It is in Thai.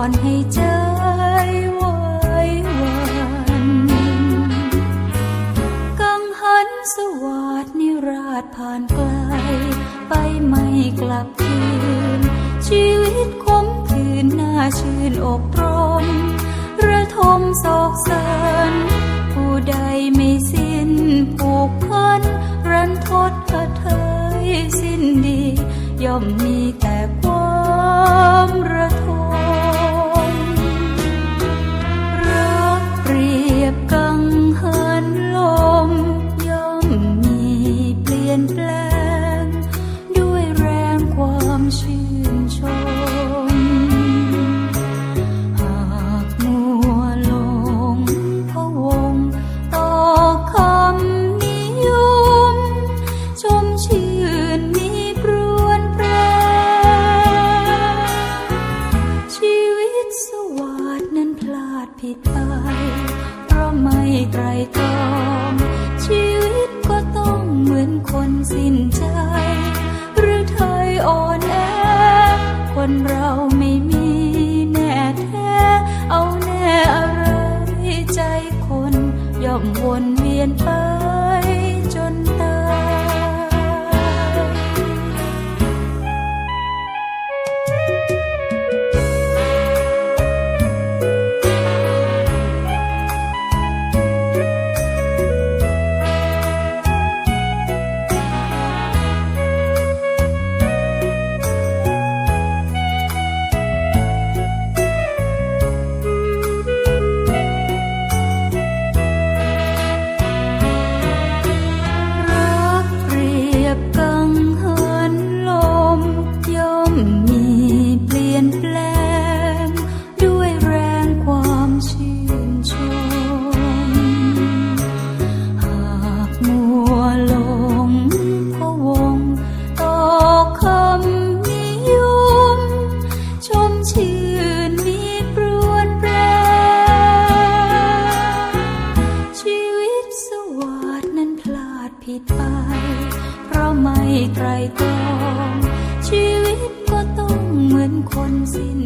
อนให้ใจไหว้วันกังหันสวัสดนิราชผ่านไกล ไปไม่กลับคืน ชีวิตคมคืนหน้าชื่นอบรม ระทมโศกเสริญผู้ใดไม่สิ้นผูกพันรันทดกระเทยสิ้นดี ย่อมมีแต่ความระทม ดผิดไป เพราะไม่ไตรตรอง ชีวิตก็ต้องเหมือนคนสิ้นใจ หรือไทยอ่อนแอ คนเราไม่มีแน่แท้ เอาแน่อะไรใจคนย่อมวนเวียนไป ไตรตรอง ชีวิตก็ต้องเหมือนคนสิ้น